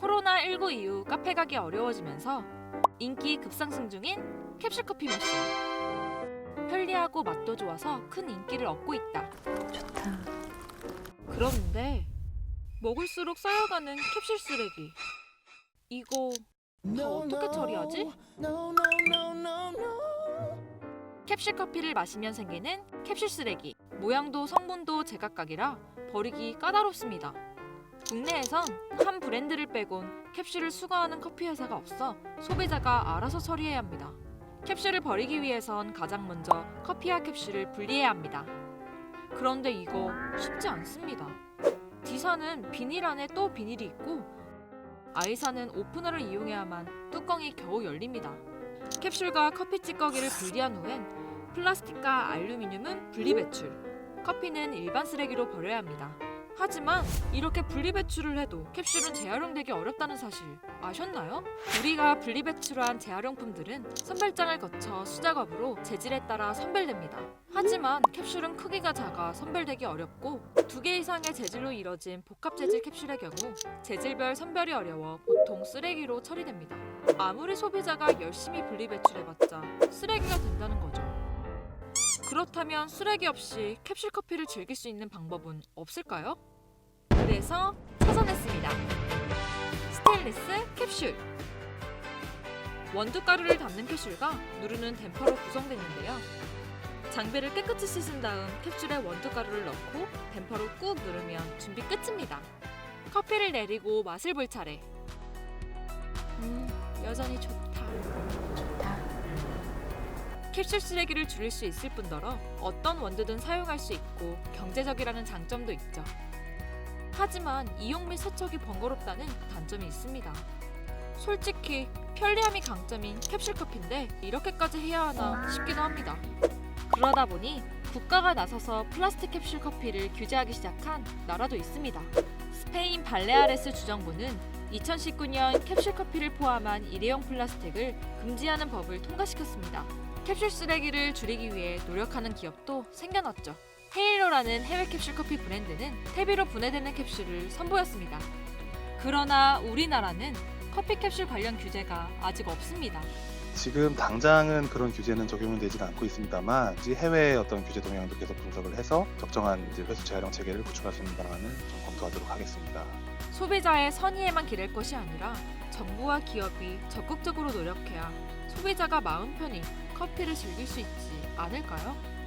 코로나19 이후 카페 가기 어려워지면서 인기 급상승 중인 캡슐 커피 머신. 편리하고 맛도 좋아서 큰 인기를 얻고 있다. 좋다. 그런데 먹을수록 쌓여가는 캡슐 쓰레기. 이거 다 어떻게 처리하지? 캡슐 커피를 마시면 생기는 캡슐 쓰레기. 모양도 성분도 제각각이라 버리기 까다롭습니다. 국내에선 한 브랜드를 빼곤 캡슐을 수거하는 커피 회사가 없어 소비자가 알아서 처리해야 합니다. 캡슐을 버리기 위해선 가장 먼저 커피와 캡슐을 분리해야 합니다. 그런데 이거 쉽지 않습니다. D사는 비닐 안에 또 비닐이 있고 I사는 오프너를 이용해야만 뚜껑이 겨우 열립니다. 캡슐과 커피 찌꺼기를 분리한 후엔 플라스틱과 알루미늄은 분리 배출, 커피는 일반 쓰레기로 버려야 합니다. 하지만 이렇게 분리배출을 해도 캡슐은 재활용되기 어렵다는 사실 아셨나요? 우리가 분리배출한 재활용품들은 선별장을 거쳐 수작업으로 재질에 따라 선별됩니다. 하지만 캡슐은 크기가 작아 선별되기 어렵고 두 개 이상의 재질로 이뤄진 복합 재질 캡슐의 경우 재질별 선별이 어려워 보통 쓰레기로 처리됩니다. 아무리 소비자가 열심히 분리배출해봤자 쓰레기가 된다는 거죠. 그렇다면 쓰레기 없이 캡슐 커피를 즐길 수 있는 방법은 없을까요? 그래서 찾아냈습니다. 스테인리스 캡슐. 원두 가루를 담는 캡슐과 누르는 댐퍼로 구성되는데요. 장비를 깨끗이 씻은 다음 캡슐에 원두 가루를 넣고 댐퍼로 꾹 누르면 준비 끝입니다. 커피를 내리고 맛을 볼 차례. 음, 여전히. 좋다. 캡슐 쓰레기를 줄일 수 있을 뿐더러 어떤 원두든 사용할 수 있고 경제적이라는 장점도 있죠. 하지만 이용 및 세척이 번거롭다는 단점이 있습니다. 솔직히 편리함이 강점인 캡슐 커피인데 이렇게까지 해야 하나 싶기도 합니다. 그러다 보니 국가가 나서서 플라스틱 캡슐 커피를 규제하기 시작한 나라도 있습니다. 스페인 발레아레스 주정부는 2019년 캡슐 커피를 포함한 일회용 플라스틱을 금지하는 법을 통과시켰습니다. 캡슐 쓰레기를 줄이기 위해 노력하는 기업도 생겨났죠. 헤일로라는 해외 캡슐 커피 브랜드는 퇴비로 분해되는 캡슐을 선보였습니다. 그러나 우리나라는 커피 캡슐 관련 규제가 아직 없습니다. 지금 당장은 그런 규제는 적용이 되지는 않고 있습니다만 이제 해외의 어떤 규제 동향도 계속 분석을 해서 적정한 이제 회수 재활용 체계를 구축할 수 있는 방안을 좀 검토하도록 하겠습니다. 소비자의 선의에만 기댈 것이 아니라 정부와 기업이 적극적으로 노력해야 소비자가 마음 편히 커피를 즐길 수 있지 않을까요?